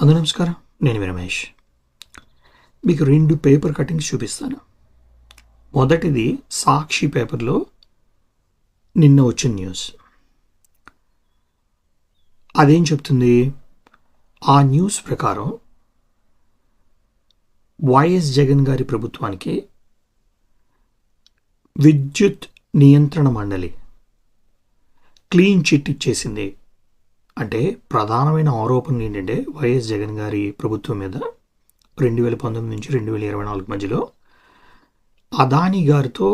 అందరూ నమస్కారం. నేను మీ రమేష్. మీకు రెండు పేపర్ కటింగ్స్ చూపిస్తాను. మొదటిది సాక్షి పేపర్లో నిన్న వచ్చిన న్యూస్. అదేం చెప్తుంది? ఆ న్యూస్ ప్రకారం వైఎస్ జగన్ గారి ప్రభుత్వానికి విద్యుత్ నియంత్రణ మండలి క్లీన్ చిట్ ఇచ్చేసింది. అంటే ప్రధానమైన ఆరోపణలు ఏంటంటే వైఎస్ జగన్ గారి ప్రభుత్వం మీద రెండు వేల పంతొమ్మిది నుంచి రెండు వేల ఇరవై నాలుగు మధ్యలో అదానీ గారితో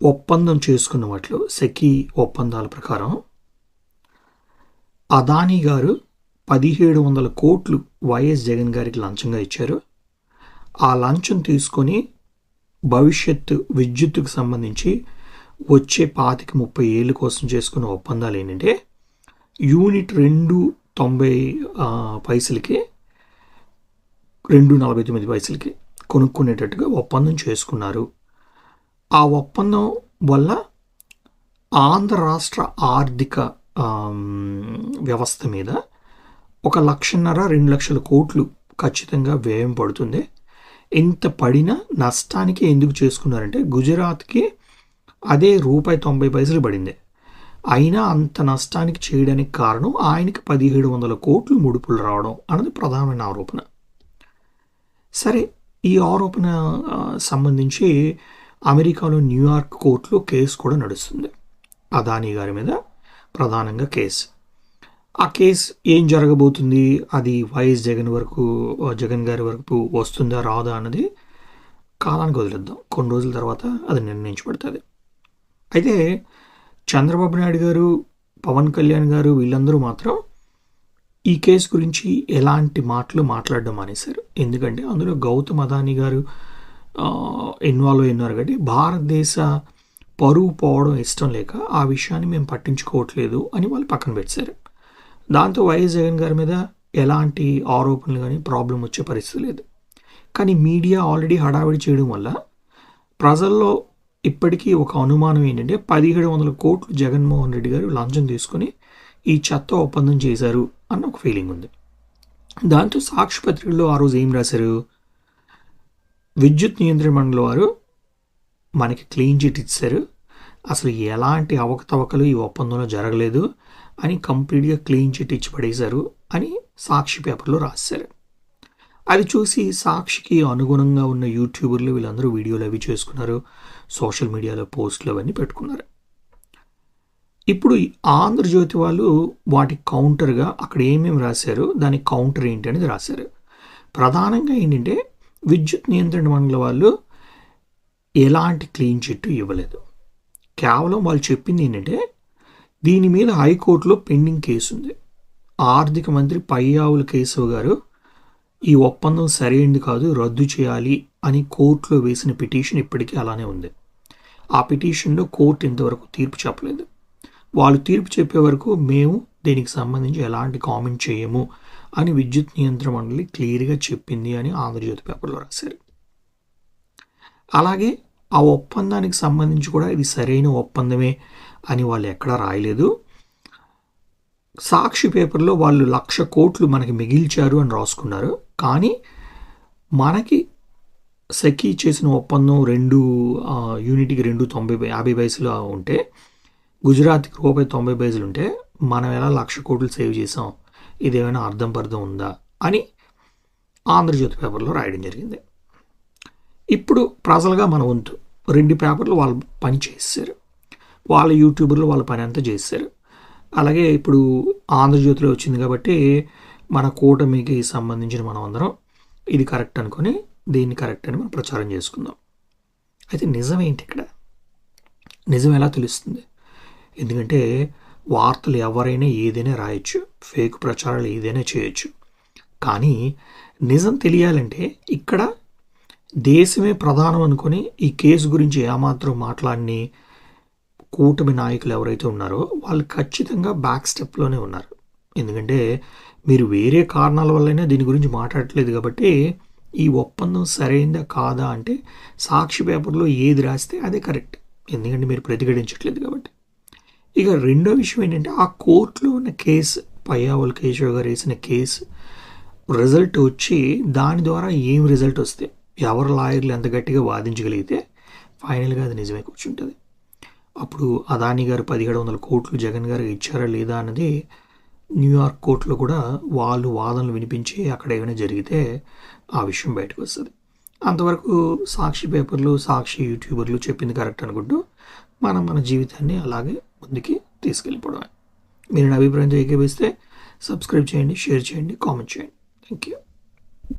ఒప్పందం చేసుకున్న వాటిలో సెకీ ఒప్పందాల ప్రకారం అదానీ గారు పదిహేడు వందల కోట్లు వైఎస్ జగన్ గారికి లంచంగా ఇచ్చారు. ఆ లంచం తీసుకొని భవిష్యత్తు విద్యుత్తుకు సంబంధించి వచ్చే పాతికి ముప్పై ఏళ్ళ కోసం చేసుకున్న ఒప్పందాలు ఏంటంటే యూనిట్ రెండు తొంభై పైసలకి రెండు నలభై తొమ్మిది పైసలకి కొనుక్కునేటట్టుగా ఒప్పందం చేసుకున్నారు. ఆ ఒప్పందం వల్ల ఆంధ్ర రాష్ట్ర ఆర్థిక వ్యవస్థ మీద ఒక లక్షన్నర రెండు లక్షల కోట్లు ఖచ్చితంగా వ్యయం పడుతుంది. ఎంత పడిన నష్టానికి ఎందుకు చేసుకున్నారంటే గుజరాత్కి అదే రూపాయి తొంభై పైసలు పడింది. అయినా అంత నష్టానికి చేయడానికి కారణం ఆయనకి పదిహేడు వందల కోట్లు ముడుపులు రావడం అన్నది ప్రధానమైన ఆరోపణ. సరే ఈ ఆరోపణ సంబంధించి అమెరికాలో న్యూయార్క్ కోర్టులో కేసు కూడా నడుస్తుంది. అదానీ గారి మీద ప్రధానంగా కేసు. ఆ కేసు ఏం జరగబోతుంది? అది వైఎస్ జగన్ వరకు జగన్ గారి వరకు వస్తుందా రాదా అన్నది కాలానికి వదిలేద్దాం. కొన్ని రోజుల తర్వాత అది నిర్ణయించబడుతుంది. అయితే చంద్రబాబు నాయుడు గారు పవన్ కళ్యాణ్ గారు వీళ్ళందరూ మాత్రం ఈ కేసు గురించి ఎలాంటి మాటలు మాట్లాడడం మానేశారు. ఎందుకంటే అందులో గౌతమ్ అదానీ గారు ఇన్వాల్వ్ అయినారు కాబట్టి భారతదేశ పరువు పోవడం ఇష్టం లేక ఆ విషయాన్ని మేము పట్టించుకోవట్లేదు అని వాళ్ళు పక్కన పెట్టారు. దాంతో వైఎస్ జగన్ గారి మీద ఎలాంటి ఆరోపణలు కానీ ప్రాబ్లం వచ్చే పరిస్థితి లేదు. కానీ మీడియా ఆల్రెడీ హడావిడి చేయడం వల్ల ప్రజల్లో ఇప్పటికీ ఒక అనుమానం ఏంటంటే పదిహేడు వందల కోట్లు జగన్మోహన్ రెడ్డి గారు లంచం తీసుకొని ఈ చెత్త ఒప్పందం చేశారు అన్న ఒక ఫీలింగ్ ఉంది. దాంతో సాక్షి పత్రికల్లో ఆ రోజు ఏం రాశారు? విద్యుత్ నియంత్రణ మండలి వారు మనకి క్లీన్ చిట్ ఇచ్చారు. అసలు ఎలాంటి అవకతవకలు ఈ ఒప్పందంలో జరగలేదు అని కంప్లీట్గా క్లీన్ చిట్ ఇచ్చి పడేశారు అని సాక్షి పేపర్లో రాశారు. అది చూసి సాక్షికి అనుగుణంగా ఉన్న యూట్యూబర్లు వీళ్ళందరూ వీడియోలు అవి చేసుకున్నారు సోషల్ మీడియాలో పోస్టులు అవన్నీ పెట్టుకున్నారు. ఇప్పుడు ఆంధ్రజ్యోతి వాళ్ళు వాటి కౌంటర్గా అక్కడ ఏమేమి రాశారు దాని కౌంటర్ ఏంటి అనేది రాశారు. ప్రధానంగా ఏంటంటే విద్యుత్ నియంత్రణ మండలి వాళ్ళు ఎలాంటి క్లీన్ చిట్ ఇవ్వలేదు. కేవలం వాళ్ళు చెప్పింది ఏంటంటే దీని మీద హైకోర్టులో పెండింగ్ కేసు ఉంది ఆర్థిక మంత్రి పయ్యావుల కేశవ్ గారు ఈ ఒప్పందం సరైనది కాదు రద్దు చేయాలి అని కోర్టులో వేసిన పిటిషన్ ఇప్పటికీ అలానే ఉంది. ఆ పిటిషన్లో కోర్టు ఇంతవరకు తీర్పు చెప్పలేదు. వాళ్ళు తీర్పు చెప్పే వరకు మేము దీనికి సంబంధించి ఎలాంటి కామెంట్ చేయము అని విద్యుత్ నియంత్రణ మండలి క్లియర్గా చెప్పింది అని ఆంధ్రజ్యోతి పేపర్లో రాశారు. అలాగే ఆ ఒప్పందానికి సంబంధించి కూడా ఇది సరైన ఒప్పందమే అని వాళ్ళు ఎక్కడా రాయలేదు. సాక్షి పేపర్లో వాళ్ళు లక్ష కోట్లు మనకి మిగిల్చారు అని రాసుకున్నారు. కానీ మనకి సెకీ చేసిన ఒప్పందం రెండు యూనిట్కి రెండు తొంభై యాభై పైసలు ఉంటే గుజరాత్కి రూపాయి తొంభై పైసలు ఉంటే మనం ఎలా లక్ష కోట్లు సేవ్ చేసాం? ఇదేమైనా అర్థం పర్థం ఉందా? అని ఆంధ్రజ్యోతి పేపర్లో రాయడం జరిగింది. ఇప్పుడు ప్రజలుగా మన వంతు రెండు పేపర్లు వాళ్ళు పని చేశారు వాళ్ళ యూట్యూబర్లు వాళ్ళ పని అంతా చేశారు అలాగే ఇప్పుడు ఆంధ్రజ్యోతిలో వచ్చింది కాబట్టి మన కూటమికి సంబంధించిన మనం అందరం ఇది కరెక్ట్ అనుకొని దీన్ని కరెక్ట్ అని మనం ప్రచారం చేసుకుందాం. అయితే నిజం ఏంటి ఇక్కడ? నిజం ఎలా తెలుస్తుంది? ఎందుకంటే వార్తలు ఎవరైనా ఏదైనా రాయొచ్చు ఫేక్ ప్రచారాలు ఏదైనా చేయొచ్చు. కానీ నిజం తెలియాలంటే ఇక్కడ దేశమే ప్రధానం అనుకొని ఈ కేసు గురించి ఏమాత్రం మాట్లాడిని కూటమి నాయకులు ఎవరైతే ఉన్నారో వాళ్ళు ఖచ్చితంగా బ్యాక్ స్టెప్లోనే ఉన్నారు. ఎందుకంటే మీరు వేరే కారణాల వల్లైనా దీని గురించి మాట్లాడట్లేదు కాబట్టి ఈ ఒప్పందం సరైందా కాదా అంటే సాక్షి పేపర్లో ఏది రాస్తే అదే కరెక్ట్. ఎందుకంటే మీరు ప్రతిఘటించట్లేదు కాబట్టి. ఇక రెండో విషయం ఏంటంటే ఆ కోర్టులో ఉన్న కేసు పయ్యావల్ కేశవ్ గారు వేసిన కేసు రిజల్ట్ వచ్చి దాని ద్వారా ఏం రిజల్ట్ వస్తే ఎవరు లాయర్లు ఎంత గట్టిగా వాదించగలిగితే ఫైనల్గా అది నిజమే కూర్చుంటుంది. అప్పుడు అదాని గారు పదిహేడు వందల కోట్లు జగన్ గారికి ఇచ్చారా లేదా అన్నది న్యూయార్క్ కోర్టులో కూడా వాళ్ళు వాదనలు వినిపించి అక్కడ ఏమైనా జరిగితే ఆ విషయం బయటకు వస్తుంది. అంతవరకు సాక్షి పేపర్లు సాక్షి యూట్యూబర్లు చెప్పింది కరెక్ట్ అనుకుంటూ మనం మన జీవితాన్ని అలాగే ముందుకి తీసుకెళ్ళిపోవడమే. మీరు నా అభిప్రాయంతో ఏకీపిస్తే సబ్స్క్రైబ్ చేయండి షేర్ చేయండి కామెంట్ చేయండి. Thank you.